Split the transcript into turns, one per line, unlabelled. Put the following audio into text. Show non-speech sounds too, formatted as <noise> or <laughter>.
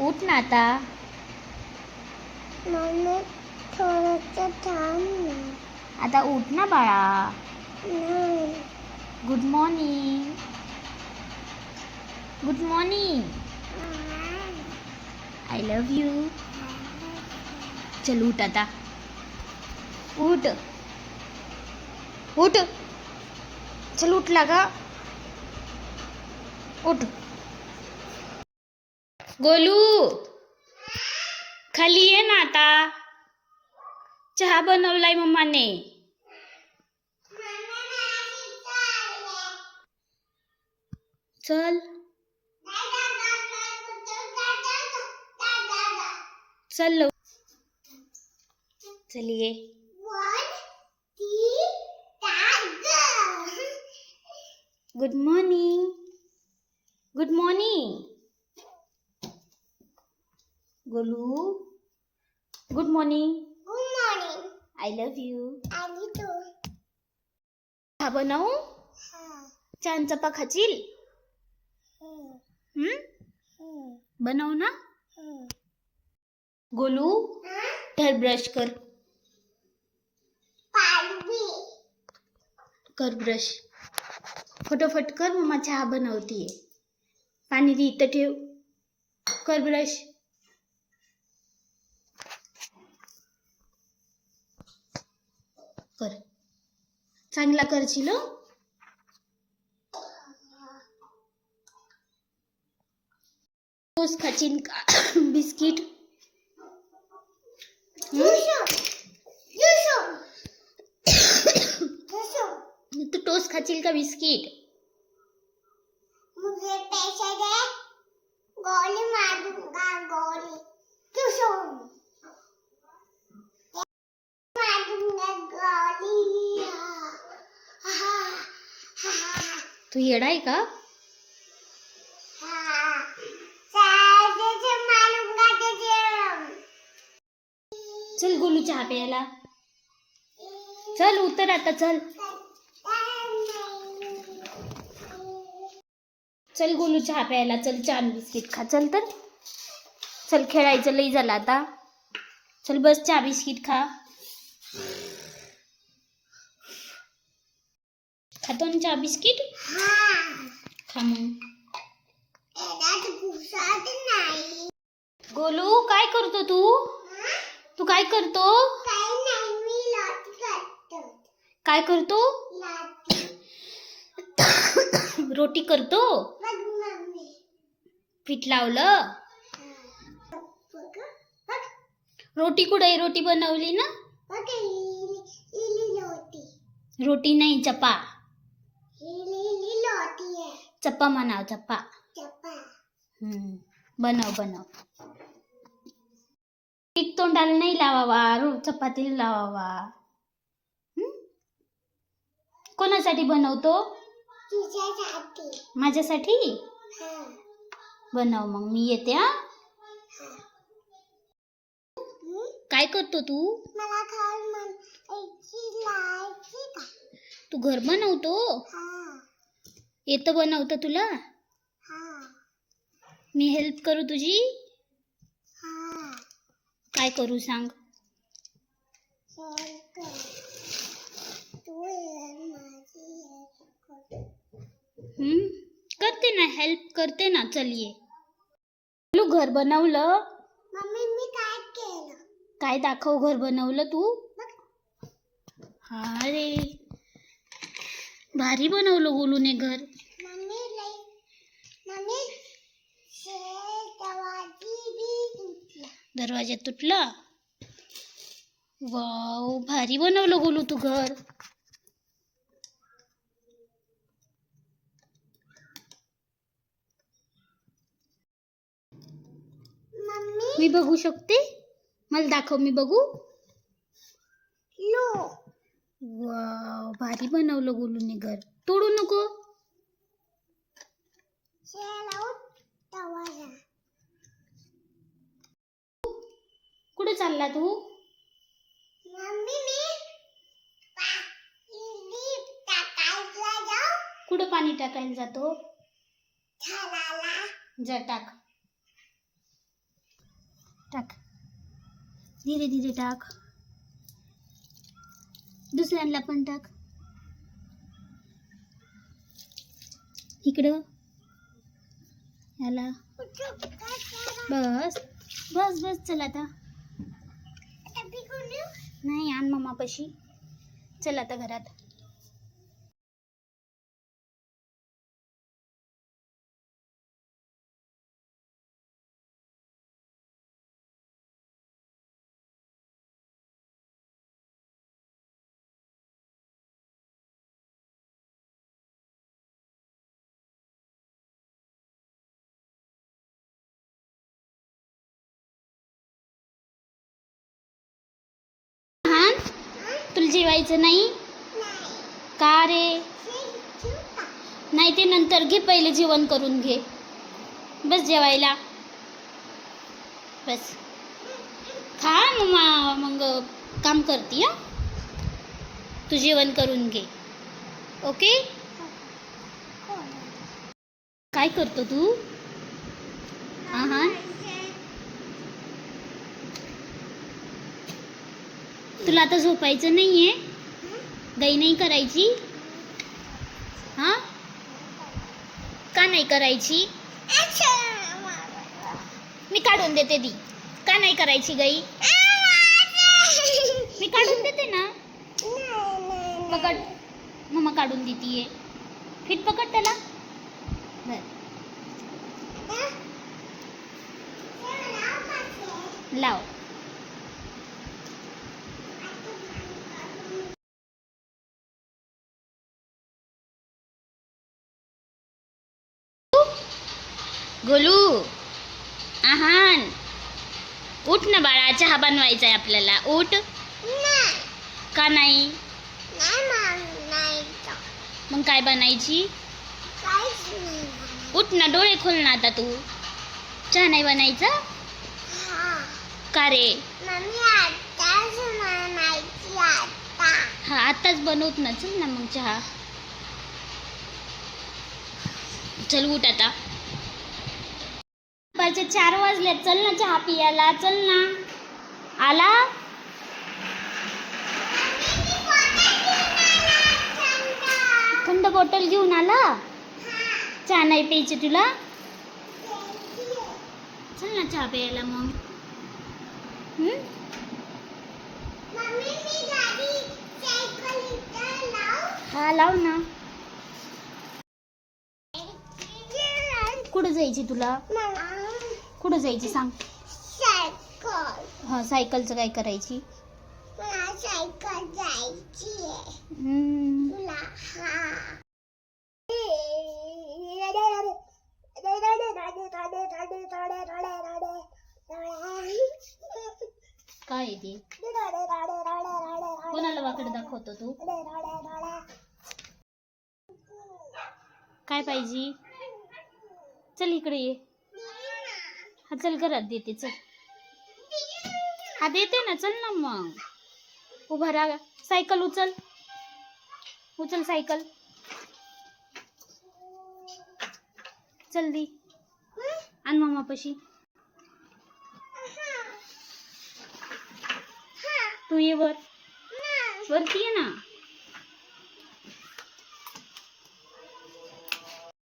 उठ ना आता
मम्मी थोडंसं थांब ना
आता उठ ना बाळा
नाही।
Good morning good morning I love you चल उठ आता। उठ। उठ। चल उठला का उठ। गोलू खाली ये ना आता. चहा बनवलाय मम्माने. चल. चल चलिए good morning good morning Golu. Good morning I love you चहा बनवू? छान चपा हम्म? बनव ना? गोलू तर ब्रश कर. कर ब्रश फटाफट कर मम्मा चहा बनवतीये. पाणी दे इथं ठेव. कर ब्रश चांगला करशील खाचीन <coughs> <coughs> का? बिस्किट? तू टोस्ट खाचील का बिस्किट? तू येडाय आहे का? चल गोलू चहा प्यायला. चल उतर आता चल. चल गोलू चहा प्यायला चल चान बिस्किट खा. चल तर. चल खेळायचं लई झालं आता. चल बस चहा बिस्किट खा. खातो ना चहा बिस्किट? खा मग.
नाही
गोलू काय करतो तू? तू काय करतो?
काही नाही मी लॉट करतो
काय करतो?
लॉट
रोटी करतो? पीठ लावलं? रोटी कुठे आहे? रोटी बनवली ना? रोटी. नाही चपा चप्पा म्हणाव चप्पा. बनव बनव पीठ तोंडाला नाही लावावा रो चपातीला लावावा? कोणासाठी बनवतो माझ्यासाठी
हा
बनव मग मी येते हा? काय करतो तू
मला घर
तू घर बनवतो
हा
येतं बनवतं तुला? मी हेल्प करू तुझी?
हा.
काय करू सांग? करते. ना हेल्प करते ना चल ये. तू घर बनवलं.
मम्मी मी काय केलं?
काय दाखव घर बनवलं तू? हा रे. भारी बनवलं गोलूने घर. दरवाजा तुटला? वाव भारी बनवलं गोलू तू घर.
मम्मी
मी बघू शकते? मला दाखव मी बघू.
लो.
वाव भारी बनवलं गोलूने घर. तोडू नको. कुठे चालला तू? कुठं पाणी टाकायला जातो? जा टाक. टाक. धीरे धीरे टाक. दुसऱ्यांना पण टाक. इकडं. याला. बस. बस बस चल आता. नाही आण मम्मापाशी चल आता घरात. तुला जेवायचं नाही? का रे? नाही ते नंतर घे पहिले जेवण करून घे. बस जेवायला. बस. खा मग मग काम करते हा? तू जेवण करून घे. ओके? काय करतो तू? आहा. तुला आता झोपायचं नाही आहे गाई नाही करायची? हा? का नाही करायची? मी काढून देते दी. का नाही करायची गाई? मी काढून देते ना? पकड. मम्मा काढून देतीये. फिट पकड त्याला. बर. लाव. गोलू आहान. उठ ना बाळा चहा बनवायचा आहे आपल्याला. उठ. का नाही? मग काय बनायची? उठ ना डोळे खोल ना आता तू. चहा नाही बनायचा? का रे? हा आताच बनवत ना चल ना मग चहा. चल उठ आता. दुपारचे चार वाजले चल ना चहा पियाला चल ना. आला? थंड बॉटल घेऊन आला? चहा नाही प्यायची तुला? चल ना चहा प्यायला मग. हम्म? हा लाव ना. कुठं जायची तुला? कुठं जायची सांग. हा सायकलचं काय करायची?
सायकल जायची
हम्म.
तुला हा.
काय आहे ते? कोणाला वाकड दाखवतो तू? काय पाहिजे? चल इकडे ये. हा चल घरात देते चल. हा देते ना चल ना मग. उभा राहा. सायकल उचल. उचल सायकल. चल दी. आण मामापाशी तू ये वर. वरती ये ना.